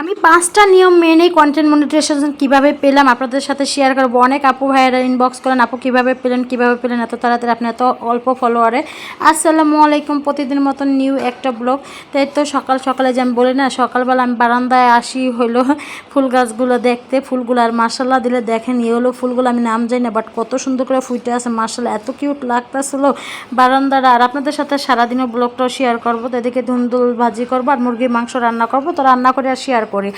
আমি পাঁচটা নিয়ম মেনে কন্টেন্ট মনিটাইজেশন কীভাবে পেলাম আপনাদের সাথে শেয়ার করব। অনেক আপু ভাইয়েরা ইনবক্স করেন, আপু, কীভাবে পেলেন কীভাবে পেলেন? এত তাড়াতাড়ি আপনি এত অল্প ফলোয়ারে আসসালামু আলাইকুম, প্রতিদিন মতন নিউ একটা ব্লগ তাই তো সকাল সকালে যে আমি বলি না, সকালবেলা আমি বারান্দায় আসি হইল ফুল গাছগুলো দেখতে। ফুলগুলো আর মার্শাল্লাহ দিলে দেখেন ইয়ে হলো ফুলগুলো, আমি নাম যাই না বাট কত সুন্দর করে ফুটে আছে মার্শাল্লাহ এত কিউট লাগতেছিল বারান্দাটা আর আপনাদের সাথে সারাদিনের ব্লগটাও শেয়ার করব, তো এদিকে ধুন্দুল ভাজি করব আর মুরগির মাংস রান্না করব, তো রান্না করে আর শেয়ার করি।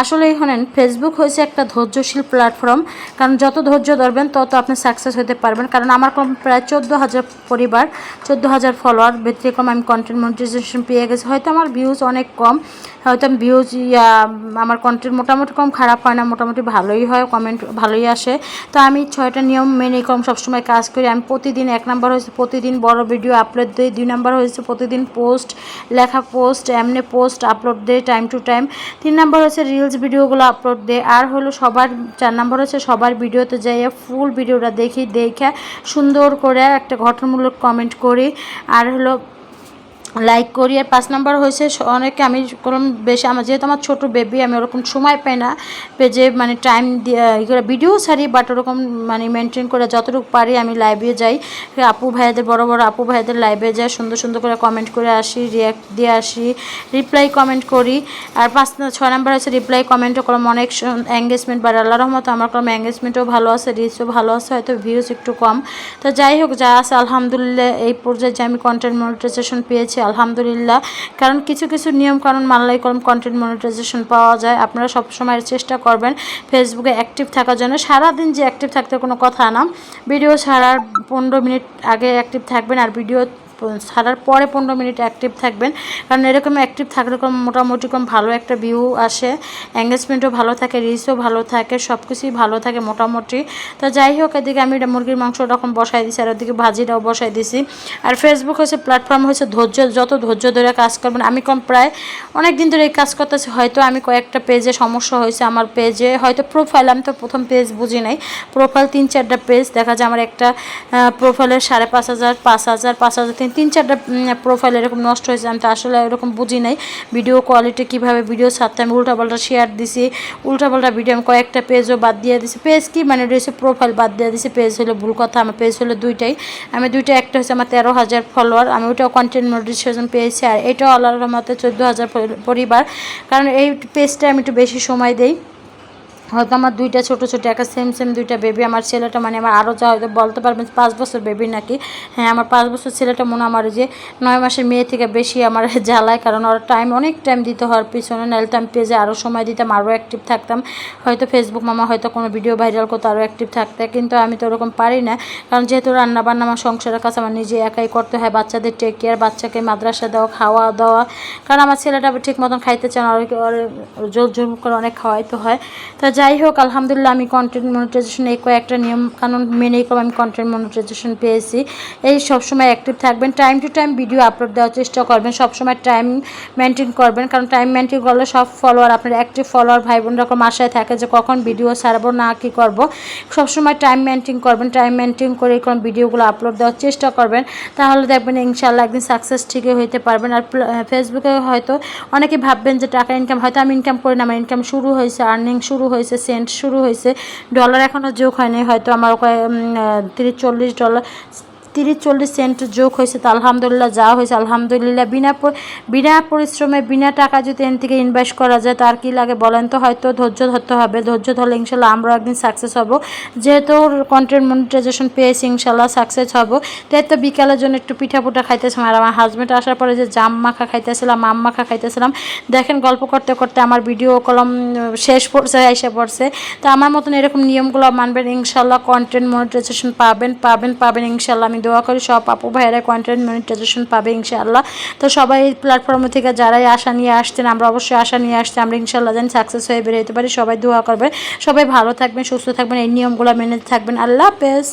আসলে শোনেন ফেসবুক হয়েছে একটা ধৈর্যশীল প্ল্যাটফর্ম কারণ যত ধৈর্য ধরবেন, তত আপনি সাকসেস হতে পারবেন। কারণ আমার কম প্রায় চোদ্দ হাজার পরিবার, চোদ্দ হাজার ফলোয়ার ব্যতিক্রম আমি কন্টেন্ট মনিটাইজেশন পেয়ে গেছি। হয়তো আমার ভিউজ অনেক কম, হয়তো আমি ভিউজ আমার কন্টেন্ট মোটামুটি কম, খারাপ হয় না, মোটামুটি ভালোই হয় কমেন্ট ভালোই আসে। তো আমি ছয়টা নিয়ম মেনে কম সবসময় কাজ করি। আমি প্রতিদিন এক নাম্বার হয়েছে, প্রতিদিন বড় ভিডিও আপলোড দিই, দুই নাম্বার হয়েছে, প্রতিদিন পোস্ট লেখা পোস্ট এমনি পোস্ট আপলোড দেয় টাইম টু টাইম তিন নাম্বার হচ্ছে রিলস ভিডিওগুলো আপলোড দেয় আর হলো সবার, চার নাম্বার হচ্ছে সবার ভিডিওতে যাই ফুল ভিডিওটা দেখি, দেখে সুন্দর করে একটা গঠনমূলক কমেন্ট করি। আর হলো লাইক করি। আর পাঁচ নম্বর হয়েছে অনেকে আমি কোনো বেশি আমার যেহেতু আমার ছোটো বেবি আমি ওরকম সময় পাই না। পেজে মানে টাইম করে ভিডিও ছাড়ি বাট ওরকম মানে মেনটেন করে যতটুকু পারি আমি লাইভে যাই। আপু ভাইয়াদের, বড় বড় আপু ভাইয়াদের লাইভে যাই, সুন্দর সুন্দর করে কমেন্ট করে আসি রিয়াক্ট দিয়ে আসি রিপ্লাই কমেন্ট করি। আর পাঁচ ছয় নাম্বার হয়েছে রিপ্লাই কমেন্টও করলাম। অনেক এঙ্গেজমেন্ট বাড়ে আল্লাহ রহমত আমার কোনো এঙ্গেজমেন্টও ভালো আছে রিলসও ভালো আছে, হয়তো ভিউজ একটু কম। তো যাই হোক, যা আছে, আলহামদুলিল্লাহ, এই পর্যায়ে যে আমি কন্টেন্ট মনিটাইজেশন পেয়েছি আলহামদুলিল্লাহ। কারণ কিছু কিছু নিয়ম কানুন মানলেই কলম কন্টেন্ট মনিটাইজেশন পাওয়া যায়। আপনারা সবসময় চেষ্টা করবেন ফেসবুকে অ্যাক্টিভ থাকার জন্য। সারাদিন যে অ্যাক্টিভ থাকতে কোনো কথা না। ভিডিও ছাড়ার পনেরো মিনিট আগে অ্যাক্টিভ থাকবেন আর ভিডিও ছাড়ার পরে পনেরো মিনিট অ্যাক্টিভ থাকবেন। কারণ এরকম অ্যাক্টিভ থাকলে কম মোটামুটি কম ভালো একটা ভিউ আসে। এঙ্গেজমেন্টও ভালো থাকে রিচও ভালো থাকে সব কিছুই ভালো থাকে মোটামুটি। তো যাই হোক, এদিকে আমি মুরগির মাংস ওরকম বসাই দিছি, আর ওদিকে ভাজিটাও বসাই দিছি। আর ফেসবুক হচ্ছে প্ল্যাটফর্ম হচ্ছে ধৈর্য, যত ধৈর্য ধরে কাজ করবেন, আমি কম প্রায় অনেক দিন ধরে এই কাজ করতেছি, হয়তো আমি কয়েকটা পেজে সমস্যা হয়েছে আমার পেজে হয়তো প্রোফাইল আমি তো প্রথম পেজ বুঝি নাই। প্রোফাইল তিন চারটা পেজ দেখা যায় আমার একটা প্রোফাইলের সাড়ে পাঁচ হাজার পাঁচ হাজার পাঁচ হাজার, তিন তিন চারটা প্রোফাইল এরকম নষ্ট হয়েছে, আমি তো আসলে এরকম বুঝি নাই। ভিডিও কোয়ালিটি কীভাবে ভিডিও ছাড়তে, আমি উল্টাপাল্টা শেয়ার দিছি, উল্টাপাল্টা ভিডিও আমি কয়েকটা পেজও বাদ দিয়ে দিছি। পেজ কি? মানে রয়েছে প্রোফাইল বাদ দিয়ে দিছি পেজ হলো ভুল কথা, আমার পেজ হলো দুইটাই। আমি দুইটা, একটা হচ্ছে আমার তেরো হাজার ফলোয়ার আমি ওইটাও কন্টেন্ট মনিটাইজেশন পেয়েছি, আর এটাও আল্লাহর রহমতে চোদ্দ হাজার পরিবার। কারণ এই পেজটা আমি একটু বেশি সময় দেই। হয়তো আমার দুইটা ছোট ছোট একটা সেম সেম দুইটা বেবি আমার ছেলেটা মানে আমার আরও যা হয়তো বলতে পারবেন পাঁচ বছর বেবি নাকি। হ্যাঁ আমার পাঁচ বছর ছেলেটা মনে আমার যে নয় মাসের মেয়ে থেকে বেশি আমার জ্বালায়, কারণ ওর টাইম অনেক টাইম দিতে হওয়ার পিছনে। নাহলে আমি পেজে আরও সময় দিতাম আরও অ্যাক্টিভ থাকতাম। হয়তো ফেসবুক মামা হয়তো কোনো ভিডিও ভাইরাল করতে আরও অ্যাক্টিভ থাকতে। কিন্তু আমি তো ওরকম পারি না, কারণ যেহেতু রান্না বান্না আমার সংসারের কাছে আমার নিজে একাই করতে হয়, বাচ্চাদের টেক কেয়ার বাচ্চাকে মাদ্রাসা দেওয়া খাওয়া দাওয়া। কারণ আমার ছেলেটা ঠিক মতন খাইতে চান আর জোর জোর করে অনেক খাওয়াইতে হয়। তা যাই হোক আলহামদুলিল্লাহ আমি কন্টেন্ট মনিটাইজেশন এই কয়েকটা নিয়ম কানুন মেনেই কম আমি কন্টেন্ট মনিটাইজেশন পেয়েছি। এই সবসময় অ্যাক্টিভ থাকবেন time to time video upload দেওয়ার চেষ্টা করবেন, সবসময় টাইম মেনটেন করবেন, কারণ টাইম মেনটেন করলে সব ফলোয়ার আপনার অ্যাক্টিভ ফলোয়ার ভাই বোনরা রকম আশায় থাকে যে কখন ভিডিও ছাড়বো, না কি করব। সবসময় টাইম মেনটেন করবেন টাইম মেনটেন করে কোন ভিডিওগুলো আপলোড দেওয়ার চেষ্টা করবেন। তাহলে দেখবেন ইনশাল্লাহ একদিন সাকসেস ঠিকই হইতে পারবেন। আর ফেসবুকে হয়তো অনেকে ভাববেন যে টাকা ইনকাম হয়তো আমি ইনকাম করি না, আমার ইনকাম শুরু হয়েছে আর্নিং শুরু হয়েছে। সেন্ট শুরু হয়েছে। ডলার এখনও যোগ হয়নি হয়তো আমার তিরিশ চল্লিশ ডলার তিরিশ চল্লিশ সেন্ট যোগ হয়েছে, তো আলহামদুলিল্লাহ যা হয়েছে, আলহামদুলিল্লাহ। বিনা বিনা পরিশ্রমে, বিনা টাকা যদি এন থেকে ইনভেস্ট করা যায়, তার কি লাগে বলেন তো? হয়তো ধৈর্য ধরতে হবে, ধৈর্য ধরলে ইনশাল্লাহ আমরা একদিন সাকসেস হব। যেহেতু কন্টেন্ট মনিটাইজেশন পেয়েছি, ইনশাল্লাহ সাকসেস হব। তাই তো বিকালের জন্য একটু পিঠা পুঠা খাইতেছিলাম, আর আমার হাজব্যান্ড আসার পরে যে জাম মাখা খাইতেছিলাম, আম মাখা খাইতেছিলাম, দেখেন গল্প করতে করতে আমার ভিডিও কলম শেষ পড়ছে এসে পড়ছে। তো আমার মতন এরকম নিয়মগুলো মানবেন, ইনশাল্লাহ কন্টেন্ট মনিটাইজেশন পাবেন পাবেন পাবেন, ইনশাল্লাহ আমি দোয়া করি, সব আপু ভাইয়েরা কন্টেন্ট মনিটাইজেশন পাবে ইনশাআল্লাহ। তো সবাই এই প্ল্যাটফর্ম থেকে যারাই আশা নিয়ে আসতেন আমরা অবশ্যই আশা নিয়ে আসছি, আমরা ইনশাআল্লাহ যেন সাকসেস হয়ে বেরোতে পারি। সবাই দোয়া করবে সবাই ভালো থাকবেন, সুস্থ থাকবেন, এই নিয়মগুলো মেনে থাকবেন। আল্লাহ হাফেজ।